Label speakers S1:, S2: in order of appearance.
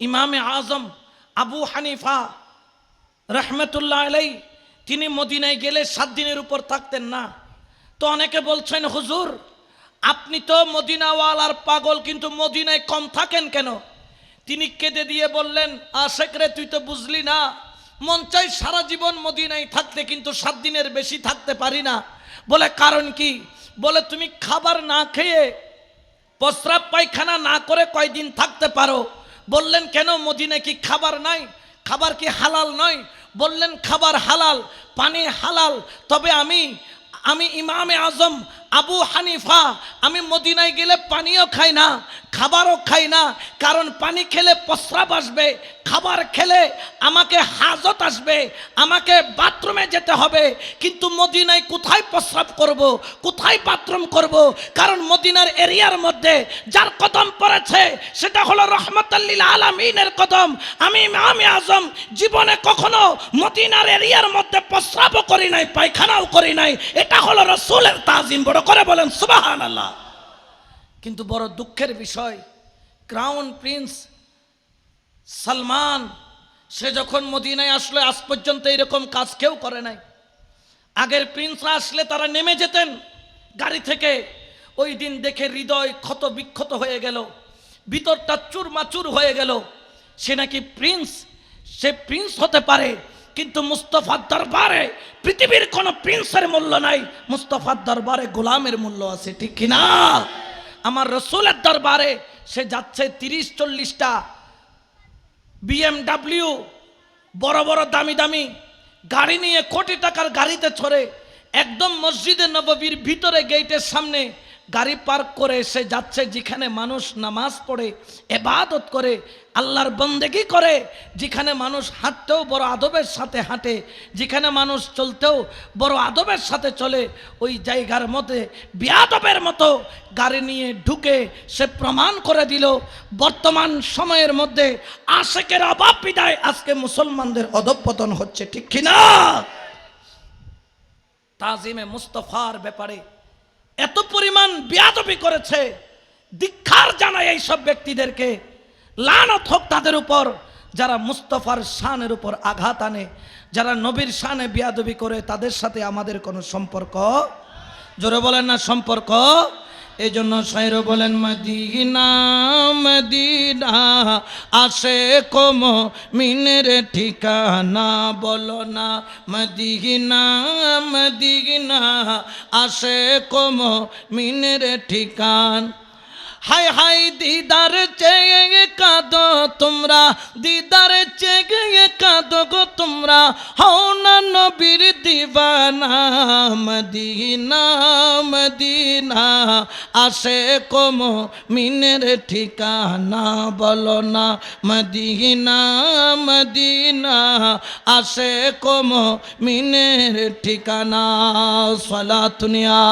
S1: ইমামে আজম আবু হানিফা রহমতুল্লাহ আলাই তিনি মদিনায় গেলে সাত দিনের উপর থাকতেন না। তো অনেকে বলছেন, হুজুর, আপনি তো মদিনাওয়ালার পাগল, কিন্তু মদিনায় কম থাকেন কেন? তিনি কেঁদে দিয়ে বললেন, আশেক রে, তুই তো বুঝলি না, মন চাই সারা জীবন মদিনায় থাকতে, কিন্তু সাত দিনের বেশি থাকতে পারি না। বলে কারণ কি? বলে, তুমি খাবার না খেয়ে প্রস্রাব পায়খানা না করে কয়দিন থাকতে পারো। বললেন, কেন মদিনে কি খাবার নাই? খাবার কি হালাল নয়? বললেন, খাবার হালাল, পানি হালাল, তবে আমি আমি ইমামে আজম আবু হানিফা, আমি মদিনায় গেলে পানিও খাই না, খাবারও খাই না, কারণ পানি খেলে প্রস্রাব আসবে, খাবার খেলে আমাকে হাজত আসবে, আমাকে বাথরুমে যেতে হবে, কিন্তু মদিনায় কোথায় প্রস্রাব করব, কোথায় বাথরুম করব? কারণ মদিনার এরিয়ার মধ্যে যার কদম পড়েছে, সেটা হলো রহমতাল্লিল আলমিনের কদম। আমি আমি আজম জীবনে কখনো মদিনার এরিয়ার মধ্যে প্রস্রাবও করি নাই, পায়খানাও করি নাই, এটা হলো রসুলের তাজিম, বড় করে বলেন সুবাহান আল্লাহ কিন্তু বড় দুঃখের বিষয়, ক্রাউন প্রিন্স সালমান, সে যখন মদিনায় আসলো, আজ পর্যন্ত এরকম কাজ কেউ করে নাই। আগের প্রিন্সরা আসলে তারা নেমে যেতেন গাড়ি থেকে। ওই দিন দেখে হৃদয় ক্ষত বিক্ষত হয়ে গেল, ভিতরটা চুরমাচুর হয়ে গেল। সে নাকি প্রিন্স, সে প্রিন্স হতে পারে কিন্তু মুস্তফার দরবারে পৃথিবীর কোনো প্রিন্সের মূল্য নাই, মুস্তফার দরবারে গোলামের মূল্য আছে, ঠিক কিনা আমার রসুলের দরবারে সে যাচ্ছে তিরিশ, চল্লিশটা বিএমডাব্লিউ বড় বড় দামি দামি গাড়ি নিয়ে কোটি টাকার গাড়িতে ছড়ে একদম মসজিদে নববীর ভিতরে গেটের সামনে গাড়ি পার্ক করে সে যাচ্ছে, যেখানে মানুষ নামাজ পড়ে, এবাদত করে, আল্লাহর বন্দেগি করে, যেখানে মানুষ হাঁটতেও বড় আদবের সাথে হাঁটে, যেখানে মানুষ চলতেও বড় আদবের সাথে চলে, ওই জায়গার মধ্যে, বিয়াদবের মতো গাড়ি নিয়ে ঢুকে সে প্রমাণ করে দিল, বর্তমান সময়ের মধ্যে আশেকের অভাব বিদায় আজকে মুসলমানদের অধপতন হচ্ছে, ঠিক কিনা? তাজিমে মুস্তফার ব্যাপারে এত পরিমাণ বিয়াদবি করেছে দীক্ষার জানায় এইসব ব্যক্তিদেরকে। লানত হোক তাদের উপর, যারা মুস্তফার শানের উপর আঘাত আনে, যারা নবীর শানে বিয়াদবি করে, তাদের সাথে আমাদের কোনো সম্পর্ক? জোরে বলেন না সম্পর্ক? এই জন্য বলেন, মদিনা মদিনা, আসে কম মিনের ঠিকানা বলো না। মদিনা মদিনা, আসে কম মিনের ঠিকান। হাই হাই, দিদার চেয়ে কাঁদো তোমরা। দিদার চেয়ে কাঁদো গো তোমরা, হও না নবীর দিবানা, মদিনা মদিনা। আসে কম মিনের ঠিকানা বলো না, মদিনা মদিনা। আসে কম মিনের ঠিকানা সলা দুনিয়া